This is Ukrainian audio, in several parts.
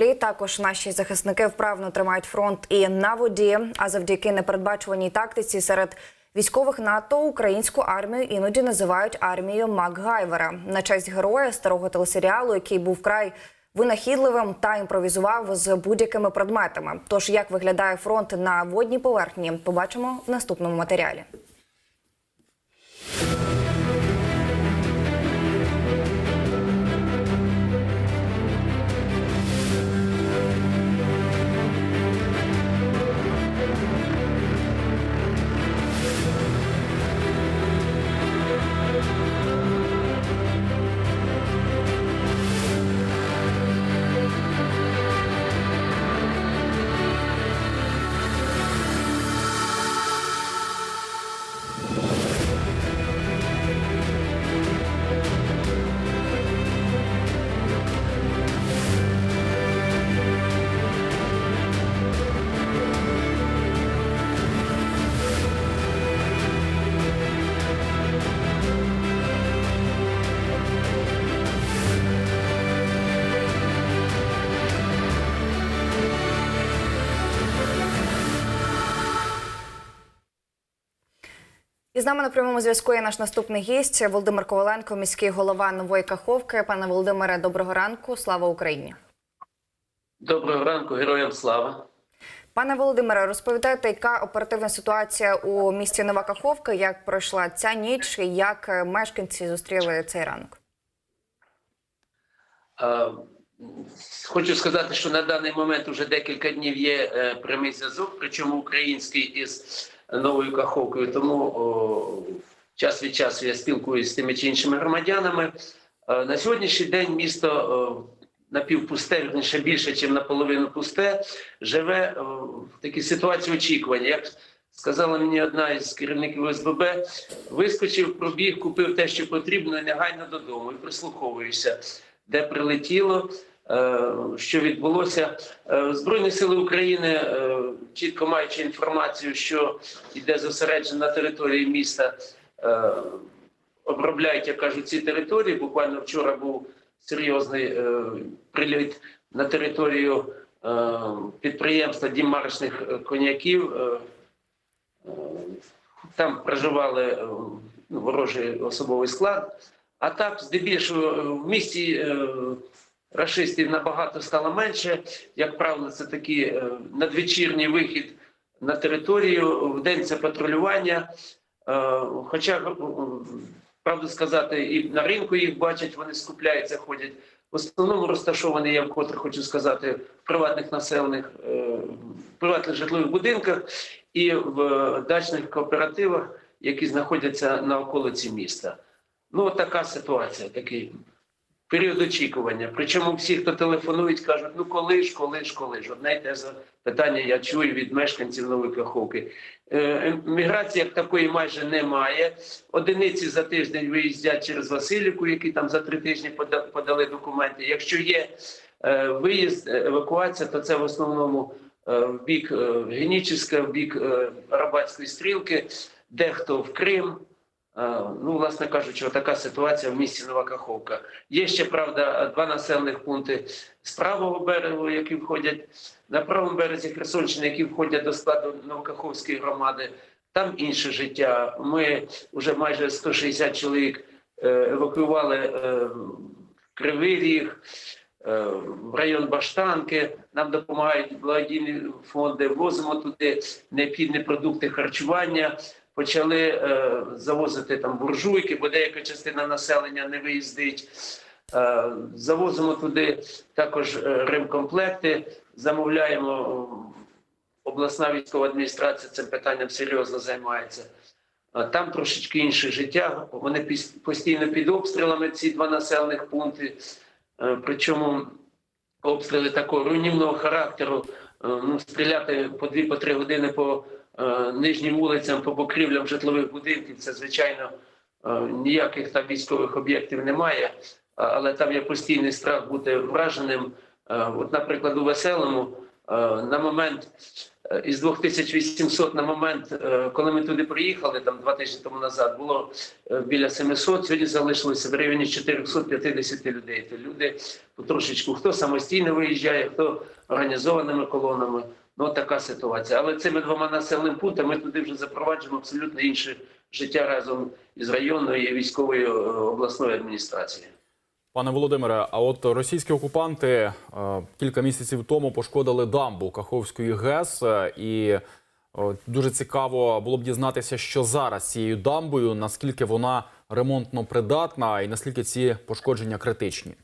І також наші захисники вправно тримають фронт і на воді. А завдяки непередбачуваній тактиці серед військових НАТО українську армію іноді називають армією Макгайвера на честь героя старого телесеріалу, який був вкрай винахідливим та імпровізував з будь-якими предметами. Тож як виглядає фронт на водній поверхні, побачимо в наступному матеріалі. І з нами на прямому зв'язку є наш наступний гість Володимир Коваленко, міський голова Нової Каховки. Пане Володимире, доброго ранку. Слава Україні. Доброго ранку, героям слава. Пане Володимире, розповідайте, яка оперативна ситуація у місті Нова Каховка, як пройшла ця ніч, і як мешканці зустріли цей ранок? Хочу сказати, що на даний момент вже декілька днів є е, прямий зв'язок, причому український із новою каховкою. Тому о, час від часу я спілкуюся з тими чи іншими громадянами. Е, На сьогоднішній день місто о, напівпусте, вірніше більше, ніж наполовину пусте, живе о, в такій ситуації очікування. Як сказала мені одна із керівників ОСББ, вискочив, пробіг, купив те, що потрібно, негайно додому і прислуховуюся, де прилетіло. Е, Що відбулося Е, Збройні сили України, е, чітко маючи інформацію, що йде зосередження на території міста, обробляють, як кажуть, ці території. Буквально вчора був серйозний приліт на територію підприємства Дім марочних е, коньяків. Там проживали ну, ворожий особовий склад. А так, здебільшого, в місті рашистів набагато стало менше. Як правило, це такий е, надвечірній вихід на територію, в день це патрулювання. Е, Хоча, е, правду сказати, і на ринку їх бачать, вони скупляються, ходять. В основному розташовані, я вкотре хочу сказати, в приватних населених, в приватних житлових будинках і в дачних кооперативах, які знаходяться на околиці міста. Ну, така ситуація, такий період очікування. Причому всі, хто телефонують, кажуть, ну коли ж, коли ж, коли ж. Одне й те питання я чую від мешканців Нової Каховки. Е, Міграції як такої майже немає. Одиниці за тиждень виїздять через Васильівку, які там за три тижні подали документи. Якщо є е, виїзд, е, евакуація, то це в основному е, в бік е, Генічеська, в бік е, Арабатської стрілки, дехто в Крим. Ну, власне кажучи, така ситуація в місті Нова Каховка. Є ще правда два населених пункти з правого берегу, які входять на правому березі Херсонщини, які входять до складу Новокаховської громади. Там інше життя. Ми вже майже 160 чоловік е, евакуювали е, Кривий е, в район Баштанки. Нам допомагають благодійні фонди. Возимо туди необхідні продукти харчування. Почали е, завозити там буржуйки, бо деяка частина населення не виїздить. Е, завозимо туди також е, ремкомплекти, замовляємо. е, Обласна військова адміністрація цим питанням серйозно займається. Там трошечки інше життя. Вони постійно під обстрілами ці два населених пункти. Е, Причому обстріли такого руйнівного характеру. Е, Ну, стріляти по дві по три години по е, нижнім вулицям, по покрівлям житлових будинків. Це звичайно е, ніяких там військових об'єктів немає, але там є постійний страх бути враженим. Е, От, наприклад, у веселому на момент е, із 2800 на момент, е, коли ми туди приїхали, там два тижні тому назад, було е, біля 700, сьогодні залишилося в районі 450 людей. То люди потрошечку, хто самостійно виїжджає, хто організованими колонами. Ну, от така ситуація. Але цими двома населеними пунктами ми туди вже запроваджуємо абсолютно інше життя разом із районною і військовою е, обласною адміністрацією. Пане Володимире, а от російські окупанти е, кілька місяців тому пошкодили дамбу Каховської ГЕС, е, і е, дуже цікаво було б дізнатися, що зараз цією дамбою, наскільки вона ремонтно придатна, і наскільки ці пошкодження критичні.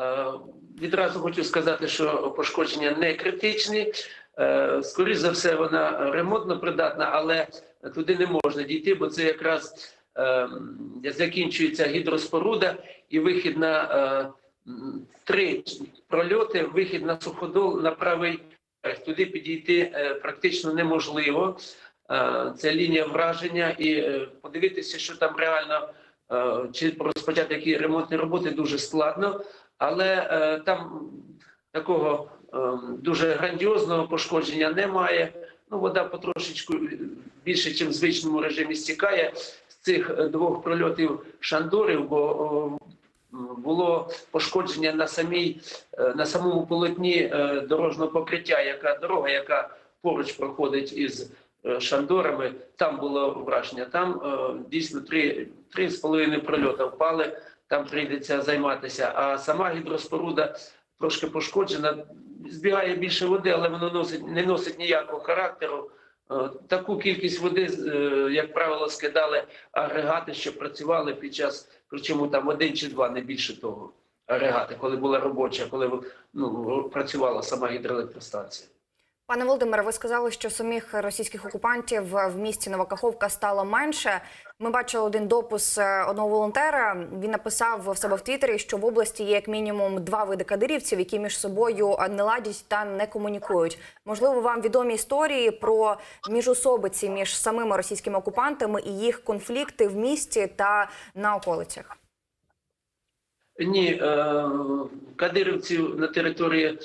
Е, Відразу хочу сказати, що пошкодження не критичні. Е, Скоріше за все, вона ремонтно придатна, але туди не можна дійти, бо це якраз е, закінчується гідроспоруда і вихід на е, три прольоти, вихід на суходол на правий берег. Туди підійти практично неможливо. Це лінія враження, і подивитися, що там реально чи розпочати які ремонтні роботи дуже складно але е, там такого е, дуже грандіозного пошкодження немає. Ну, вода потрошечку більше, ніж в звичному режимі стікає з цих е, двох прольотів шандорів, бо було пошкодження на самій е, на самому полотні е, дорожнього покриття, яка дорога, яка поруч проходить із шандорами. Там було враження. Там дійсно три, три з половиною прольота впали там прийдеться займатися. А сама гідроспоруда трошки пошкоджена, збігає більше води, але воно носить не носить ніякого характеру. Е, Таку кількість води, е, як правило, скидали агрегати, що працювали під час, причому там один чи два, не більше того. Агрегати, коли була робоча, коли ну, працювала сама гідроелектростанція. Пане Володимире, ви сказали, що самих російських окупантів в місті Новокаховка стало менше. Ми бачили один допис е, одного волонтера. Він написав в себе в Твіттері, що в області є як мінімум два види кадирівців, які між собою е, не ладять та не комунікують. Можливо, вам відомі історії про міжособиці між самими російськими окупантами і їх конфлікти в місті та на околицях. Ні, е, кадирівців на території,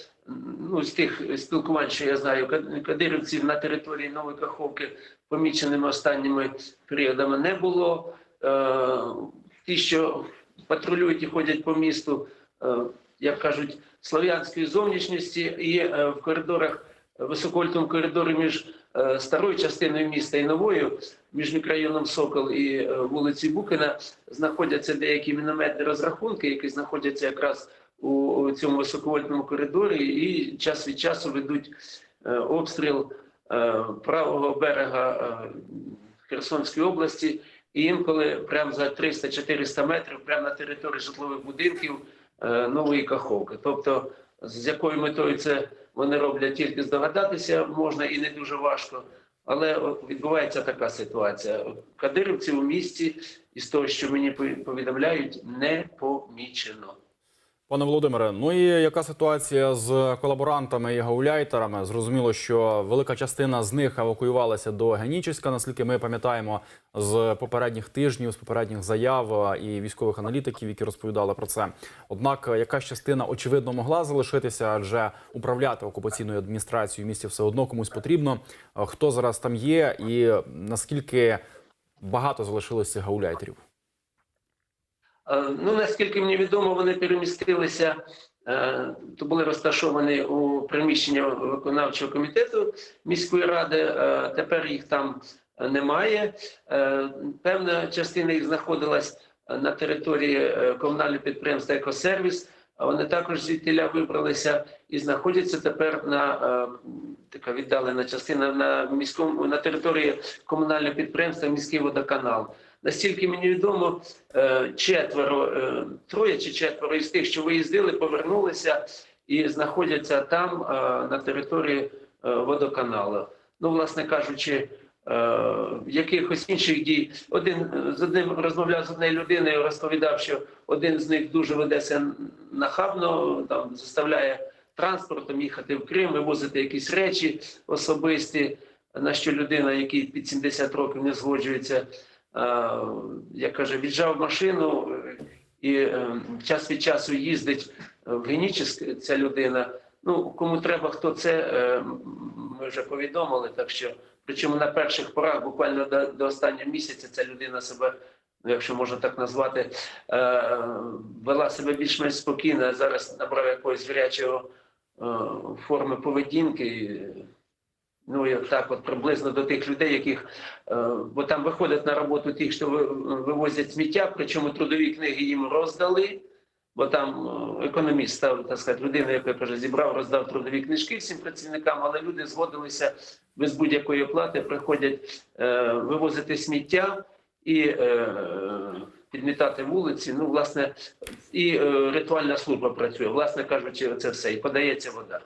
ну з тих спілкувань, що я знаю, кадирівців на території Нової Каховки поміченими останніми періодами не було. Е, ті, що патрулюють і ходять по місту, е, як кажуть, слов'янської зовнішності, і е, в коридорах, високольтому коридорі між старою частиною міста і новою, між мікрорайоном Сокол і вулиці Букина, знаходяться деякі мінометні розрахунки, які знаходяться якраз у, цьому високовольтному коридорі, і час від часу ведуть е, обстріл е, правого берега е, Херсонської області. І інколи прямо за 300-400 метрів, прямо на території житлових будинків нової Каховки. Тобто, з якою метою це вони роблять, тільки здогадатися можна і не дуже важко. Але відбувається така ситуація. Кадирівці у місті, із того, що мені повідомляють, не помічено. Пане Володимире, ну і яка ситуація з колаборантами і гауляйтерами? Зрозуміло, що велика частина з них евакуювалася до Генічеська, наскільки ми пам'ятаємо з попередніх тижнів, з попередніх заяв і військових аналітиків, які розповідали про це. Однак, якась частина очевидно могла залишитися, адже управляти окупаційною адміністрацією в місті все одно комусь потрібно. Хто зараз там є, і наскільки багато залишилося гауляйтерів? Е, Ну, наскільки мені відомо, вони перемістилися, е, то були розташовані у приміщенні виконавчого комітету міської ради. е, Тепер їх там немає. Певна частина їх знаходилась на території комунального підприємства Екосервіс. Вони також звідтіля вибралися і знаходяться тепер на така віддалена частина на міському на території комунального підприємства Міський водоканал. Настільки мені відомо, е, четверо, е, троє чи четверо із тих, що виїздили, повернулися і знаходяться там е, на території водоканалу. Ну, власне кажучи, якихось інших дій. Один з одним розмовляв з однією людиною, розповідав, що один з них дуже ведеться нахабно, там заставляє транспортом їхати в Крим, вивозити якісь речі особисті, на що людина, який під 70 років не згоджується, як каже, віджав машину е, і е, час від часу їздить в Генічеськ ця людина. Ну, кому треба, хто це, е, ми вже повідомили. Так що, причому на перших порах, буквально до, до останнього місяця, ця людина себе, ну, якщо можна так назвати, е, вела себе більш-менш спокійно, а зараз набрав якоїсь гарячого е, форми поведінки. Ну, як так, от приблизно до тих людей, яких е, бо там виходять на роботу ті, що вивозять сміття, причому трудові книги їм роздали. Бо там е, економіст став, так сказати, людина, яка каже, зібрав, роздав трудові книжки всім працівникам, але люди згодилися без будь-якої оплати, приходять е, вивозити сміття і е, підмітати вулиці. Ну, власне, і е, ритуальна служба працює. Власне кажучи, це все. І подається вода.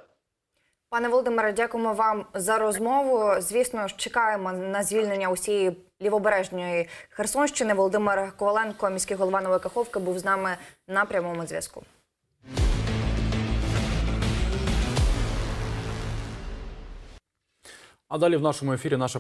Пане Володимире, дякуємо вам за розмову. Звісно чекаємо на звільнення усієї лівобережної Херсонщини. Володимир Коваленко, міський голова Нової Каховки, був з нами на прямому зв'язку. А далі в нашому ефірі наша